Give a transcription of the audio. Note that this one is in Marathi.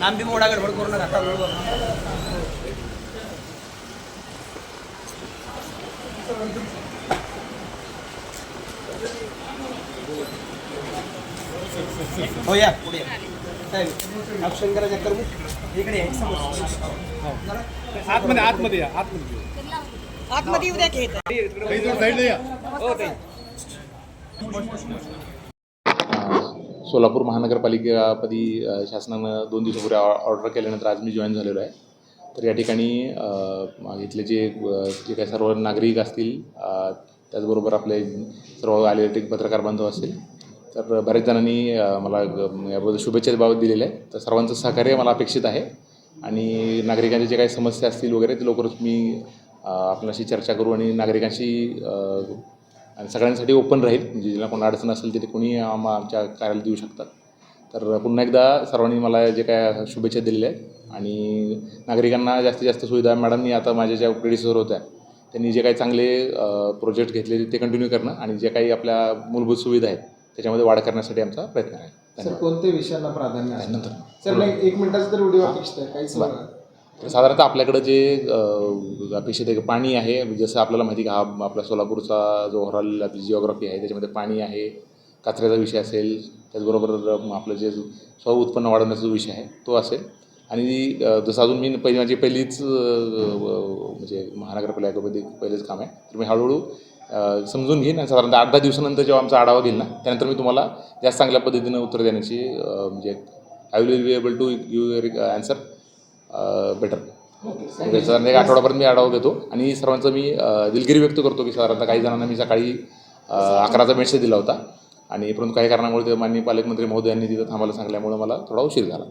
लांबी मोडा गडबड करू नका गडबड हो या पुढे. या. साहेब ऑप्शन करा चक्कर इकडे हो. आतमध्ये आतमध्ये या आतमध्ये येऊ द्या सोलापूर महानगरपालिकापदी शासनानं दोन दिवसापूर्वी ऑ- ऑर्डर केल्यानंतर आज मी जॉईन झालेलो आहे. तर या ठिकाणी इथले जे जे काही सर्व नागरिक असतील त्याचबरोबर आपले सर्व आलेले पत्रकार बांधव असतील तर बऱ्याच जणांनी मला याबद्दल शुभेच्छा बाबत दिलेल्या आहे तर सर्वांचं सहकार्य मला अपेक्षित आहे आणि नागरिकांच्या जे काही समस्या असतील वगैरे ते लवकरच मी अ, आपल्याशी चर्चा करू आणि नागरिकांशी आणि सगळ्यांसाठी ओपन राहील. म्हणजे ज्यांना कोण अडचण असेल ते कोणी आम आमच्या कार्यालयात देऊ शकतात. तर पुन्हा एकदा सर्वांनी मला जे काय शुभेच्छा दिलेल्या आहेत आणि नागरिकांना जास्तीत जास्त सुविधा. मॅडमनी आता माझ्या ज्या प्रेडिसर होत्या त्यांनी जे काही चांगले प्रोजेक्ट घेतले ते कंटिन्यू करणं आणि जे काही आपल्या मूलभूत सुविधा आहेत त्याच्यामध्ये वाढ करण्यासाठी आमचा प्रयत्न आहे. सर कोणत्या विषयांना प्राधान्य आहे नंतर सर एक मिनिटाचा तर व्हिडिओ अपेक्षित तर साधारणतः आपल्याकडं जे अपेक्षित आहे की पाणी आहे जसं आपल्याला माहिती का हा आपला सोलापूरचा जो ओव्हरऑल आपली जिओग्राफी आहे त्याच्यामध्ये पाणी आहे कचऱ्याचा विषय असेल त्याचबरोबर आपलं जे स्व उत्पन्न वाढवण्याचा जो विषय आहे तो असेल. आणि जसं अजून मी पहिली माझी पहिलीच म्हणजे महानगरपालिकामध्ये पहिलेच काम आहे तर मी हळूहळू समजून घेईन आणि साधारणतः आठ दहा दिवसानंतर जेव्हा आमचा आढावा घेईल ना त्यानंतर मी तुम्हाला जास्त चांगल्या पद्धतीनं उत्तर देण्याची म्हणजे I will be able to you your answer better साधारण एक आठवड्यापर्यंत मी आढावा घेतो आणि सर्वांचं मी अ, दिलगिरी व्यक्त करतो की साधारणतः काही जणांना मी सकाळी अ, अकराचा मेसेज दिला होता आणि परंतु काही कारणामुळे ते माननीय पालकमंत्री महोदयांनी तिथं थांबायला सांगल्यामुळे मला थोडा उशीर झाला.